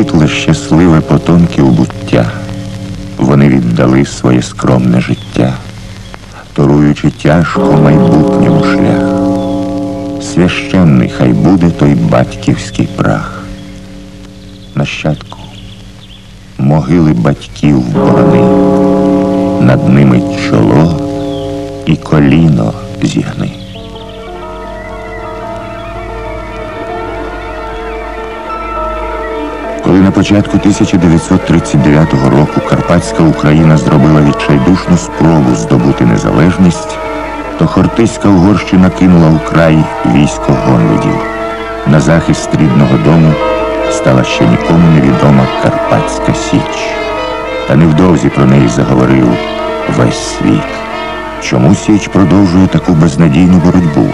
світле, щасливе потомків буття. Вони віддали своє скромне життя, торуючи тяжко майбутньому шлях. Священний хай буде той батьківський прах. Нащадку, могили батьків борони, над ними чоло і коліно зігни. На початку 1939 року Карпатська Україна зробила відчайдушну спробу здобути незалежність, то Хортиська Угорщина кинула у край військо гонведів. На захист рідного дому стала ще нікому невідома Карпатська Січ. Та невдовзі про неї заговорив весь світ. Чому Січ продовжує таку безнадійну боротьбу?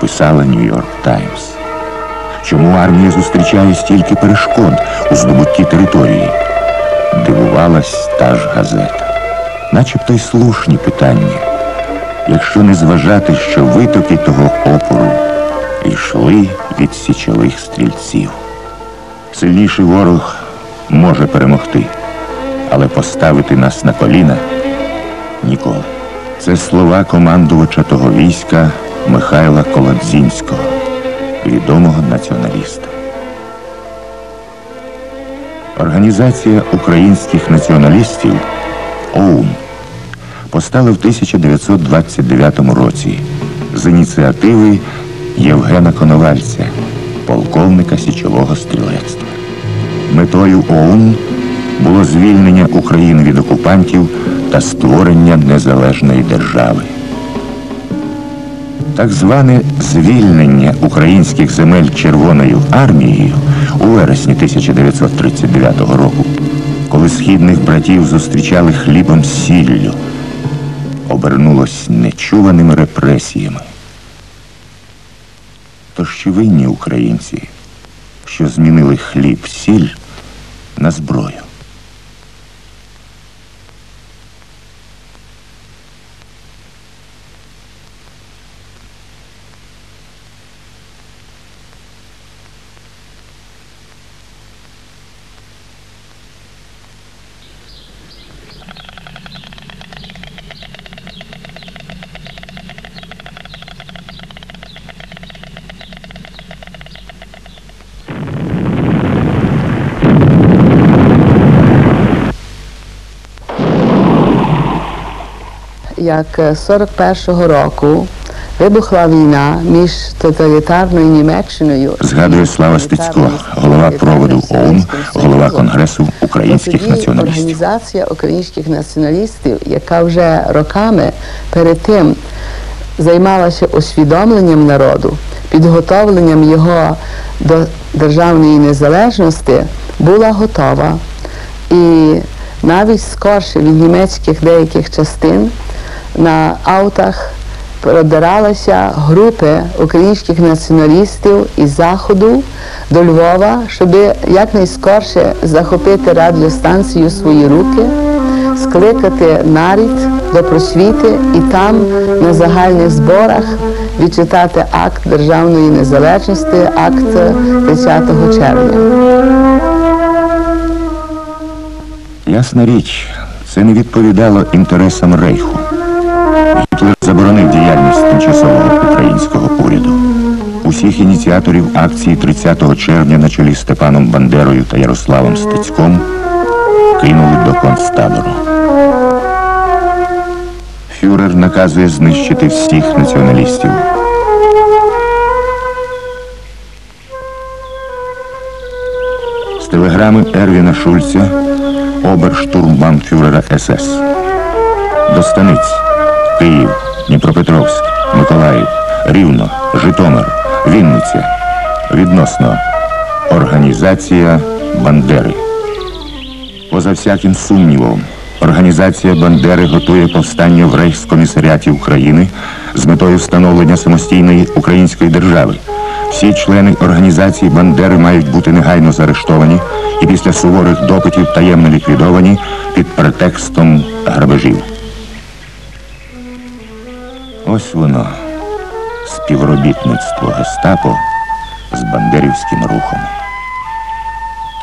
Писала Нью-Йорк Таймс. Чому армія зустрічає стільки перешкод у здобутті території? Дивувалась та ж газета. Начебто й слушні питання. Якщо не зважати, що витоки того опору йшли від січових стрільців. Сильніший ворог може перемогти, але поставити нас на коліна ніколи. Це слова командувача того війська Михайла Колодзінського відомого націоналіста. Організація українських націоналістів ОУН постала в 1929 році з ініціативи Євгена Коновальця, полковника січового стрілецтва. Метою ОУН було звільнення України від окупантів та створення незалежної держави. Так зване звільнення українських земель Червоною армією у вересні 1939 року, коли східних братів зустрічали хлібом сіллю, обернулось нечуваними репресіями. Тож чи винні українці, що змінили хліб сіль на зброю? Як е, 41-го року вибухла війна між тоталітарною Німеччиною. Згадує Слава Стецько, голова проводу ОУН, голова Конгресу українських націоналістів. Організація українських націоналістів, яка вже роками перед тим займалася освідомленням народу, підготовленням його до державної незалежності, була готова. І навіть скорше від німецьких деяких частин на аутах продиралися групи українських націоналістів із заходу до Львова, щоб якнайскорше захопити радіостанцію свої руки, скликати нарід до просвіти і там на загальних зборах відчитати акт державної незалежності, акт 30 червня. Ясна річ, це не відповідало інтересам Рейху. Гітлер заборонив діяльність тимчасового українського уряду. Усіх ініціаторів акції 30 червня на чолі з Степаном Бандерою та Ярославом Стецьком кинули до концтабору. Фюрер наказує знищити всіх націоналістів. З телеграми Ервіна Шульца, оберштурмбанфюрера СС. До станиць Київ, Дніпропетровськ, Миколаїв, Рівно, Житомир, Вінниця. Відносно Організація Бандери. Поза всяким сумнівом, організація Бандери готує повстання в Рейхскомісаріаті України з метою встановлення самостійної української держави. Всі члени організації Бандери мають бути негайно заарештовані і після суворих допитів таємно ліквідовані під претекстом грабежів. Ось воно, співробітництво гестапо з бандерівським рухом.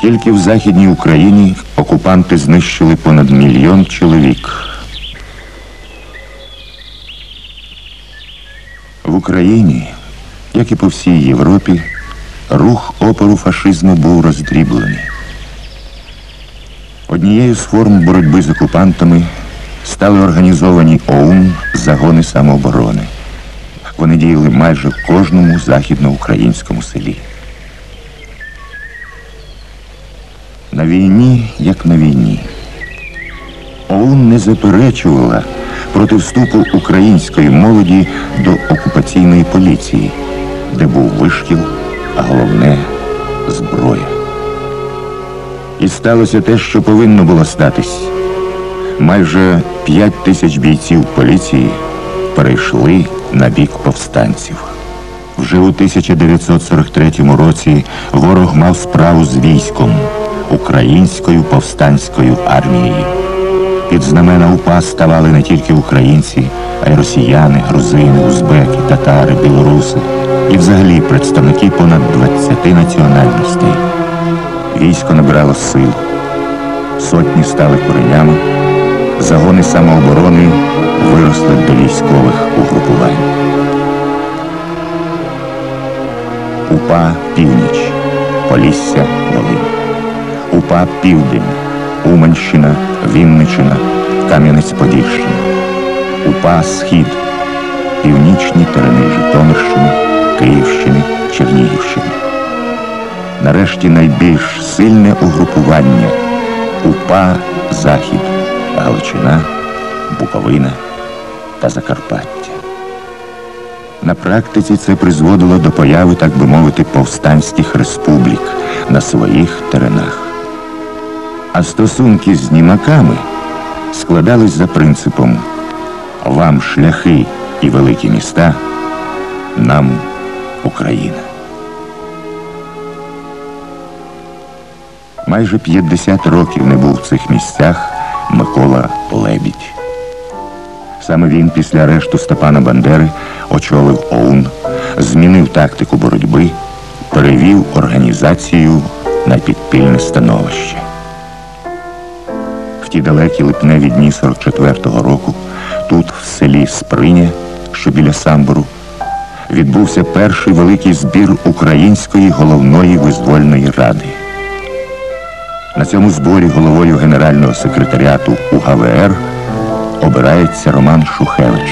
Тільки в Західній Україні окупанти знищили понад мільйон чоловік. В Україні, як і по всій Європі, рух опору фашизму був роздріблений. Однією з форм боротьби з окупантами стали організовані ОУН загони самооборони. Вони діяли майже в кожному західноукраїнському селі. На війні, як на війні. ОУН не заперечувала проти вступу української молоді до окупаційної поліції, де був вишкіл, а головне зброя. І сталося те, що повинно було статись. Майже п'ять тисяч бійців поліції перейшли на бік повстанців. Вже у 1943 році ворог мав справу з військом українською повстанською армією. Під знамена УПА ставали не тільки українці, а й росіяни, грузини, узбеки, татари, білоруси і взагалі представники понад 20 національностей. Військо набирало сил, сотні стали коренями, загони самооборони виросли до військових угрупувань. УПА Північ, Полісся, Волинь. УПА Південь, Уманщина, Вінничина, Кам'янець-Подільщина. УПА Схід, північні терени Житомирщини, Київщини, Чернігівщини. Нарешті найбільш сильне угрупування УПА Захід, Галичина, Буковина та Закарпаття. На практиці це призводило до появи, так би мовити, повстанських республік на своїх теренах. А стосунки з німаками складались за принципом вам шляхи і великі міста, нам Україна. Майже 50 років не був в цих місцях Микола Лебідь. Саме він після арешту Степана Бандери очолив ОУН, змінив тактику боротьби, перевів організацію на підпільне становище. В ті далекі липневі дні 44-го року, тут, в селі Сприня, що біля Самбору, відбувся перший великий збір Української головної визвольної ради. На цьому зборі головою Генерального секретаріату УГВР обирається Роман Шухевич.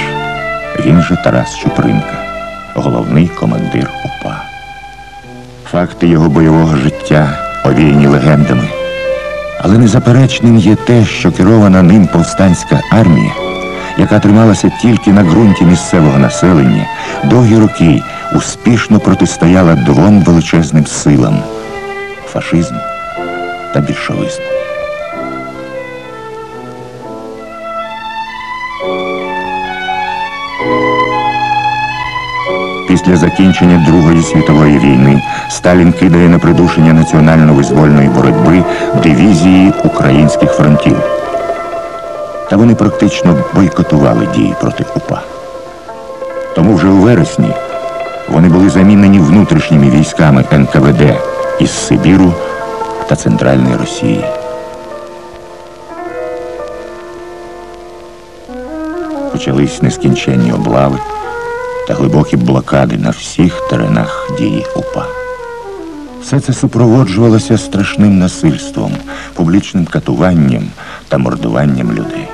Він же Тарас Чупринка, головний командир УПА. Факти його бойового життя овіяні легендами. Але незаперечним є те, що керована ним повстанська армія, яка трималася тільки на ґрунті місцевого населення, довгі роки успішно протистояла двом величезним силам фашизму та більшовизму. Після закінчення Другої світової війни Сталін кидає на придушення національно-визвольної боротьби дивізії українських фронтів. Та вони практично бойкотували дії проти УПА. Тому вже у вересні вони були замінені внутрішніми військами НКВД із Сибіру та Центральної Росії. Почались нескінченні облави та глибокі блокади на всіх теренах дії УПА. Все це супроводжувалося страшним насильством, публічним катуванням та мордуванням людей.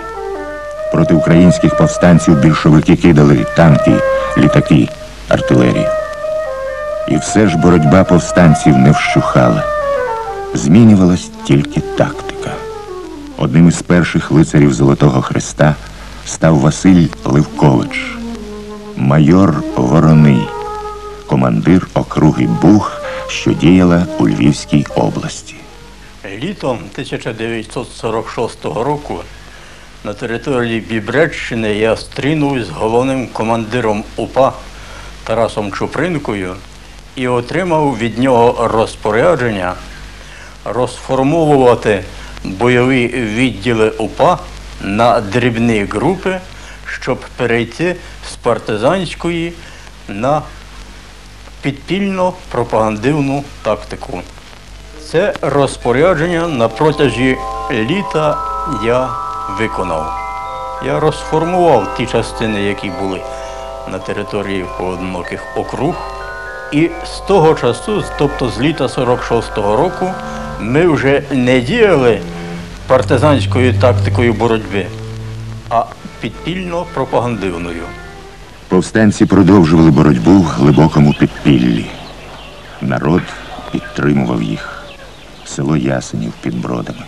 Проти українських повстанців більшовики кидали танки, літаки, артилерію. І все ж боротьба повстанців не вщухала. Змінювалась тільки тактика. Одним із перших лицарів Золотого Христа став Василь Ливкович, майор Вороний, командир округи Буг, що діяла у Львівській області. Літом 1946 року на території Бібреччини я стрінув з головним командиром УПА Тарасом Чупринкою і отримав від нього розпорядження розформовувати бойові відділи УПА на дрібні групи, щоб перейти з партизанської на підпільно пропагандивну тактику. Це розпорядження на протязі літа я виконав. Я розформував ті частини, які були на території поодиноких округ. І з того часу, тобто з літа 46-го року, ми вже не діяли партизанською тактикою боротьби, а підпільно пропагандивною. Повстанці продовжували боротьбу в глибокому підпіллі. Народ підтримував їх. Село Ясенів під бродами.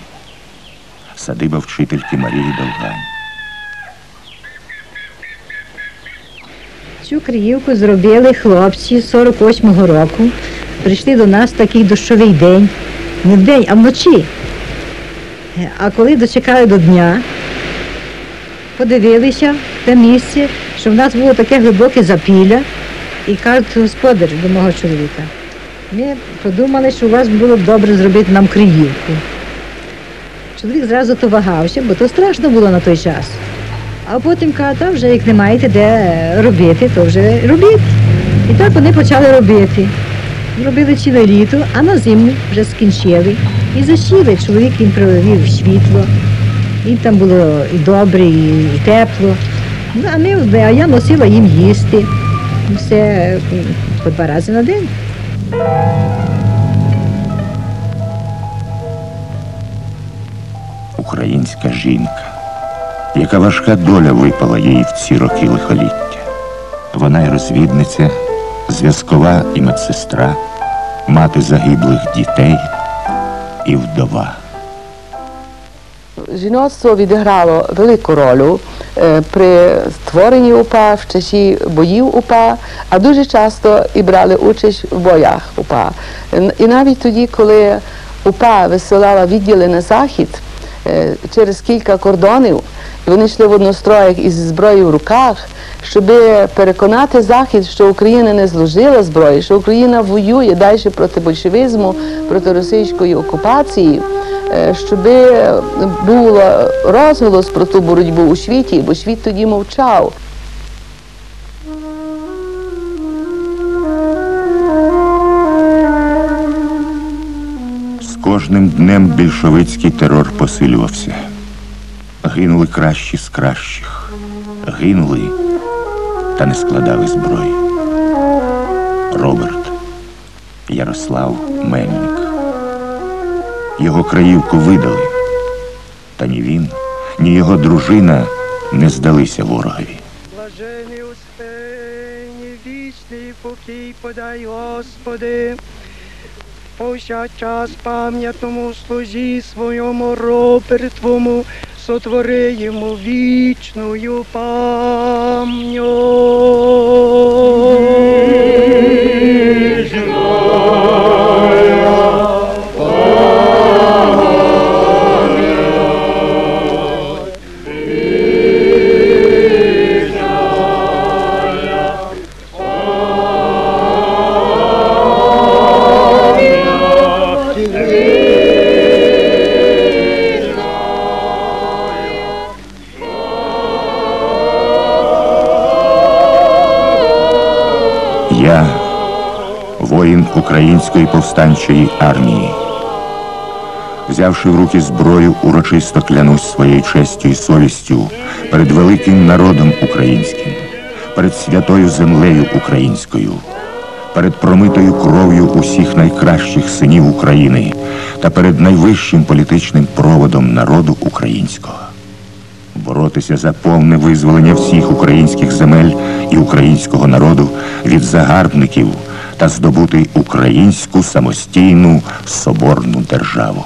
Садиба вчительки Марії Довгань. Цю Криївку зробили хлопці 48-го року. Прийшли до нас такий дощовий день. Не в день, а вночі. Е, А коли дочекали до дня, подивилися в те місце, що в нас було таке глибоке запілля, і кажуть, господар до мого чоловіка. Ми подумали, що у вас було б добре зробити нам Криївку. Чоловік зразу то вагався, бо то страшно було на той час. А потім каже, та вже як не маєте де робити, то вже робіть. І так вони почали робити. Робили ціле літо, а на зиму вже скінчили. І засіли. Чоловік він провів світло. І там було і добре, і тепло. Ну, а, ми, а я носила їм їсти. Все по два рази на день. Українська жінка. Яка важка доля випала їй в ці роки лихоліття. Вона й розвідниця, зв'язкова і медсестра, мати загиблих дітей і вдова. Жіноцтво відіграло велику роль е, при створенні УПА, в часі боїв УПА, а дуже часто і брали участь в боях УПА. І навіть тоді, коли УПА висилала відділи на захід е, через кілька кордонів, вони йшли в одностроях із зброєю в руках, щоб переконати Захід, що Україна не зложила зброї, що Україна воює далі проти большевизму, проти російської окупації, е, щоб був розголос про ту боротьбу у світі, бо світ тоді мовчав. З кожним днем більшовицький терор посилювався. Гинули кращі з кращих. Гинули та не складали зброї. Роберт Ярослав Мельник. Його краївку видали. Та ні він, ні його дружина не здалися ворогові. Блажений успені, вічний покій подай, Господи. Повсякчас пам'ятному служі своєму ропертвому, сотвори йому вічною пам'ять. Української повстанчої армії. Взявши в руки зброю, урочисто клянусь своєю честю і совістю перед великим народом українським, перед святою землею українською, перед промитою кров'ю усіх найкращих синів України та перед найвищим політичним проводом народу українського. Боротися за повне визволення всіх українських земель і українського народу від загарбників та здобути українську самостійну соборну державу.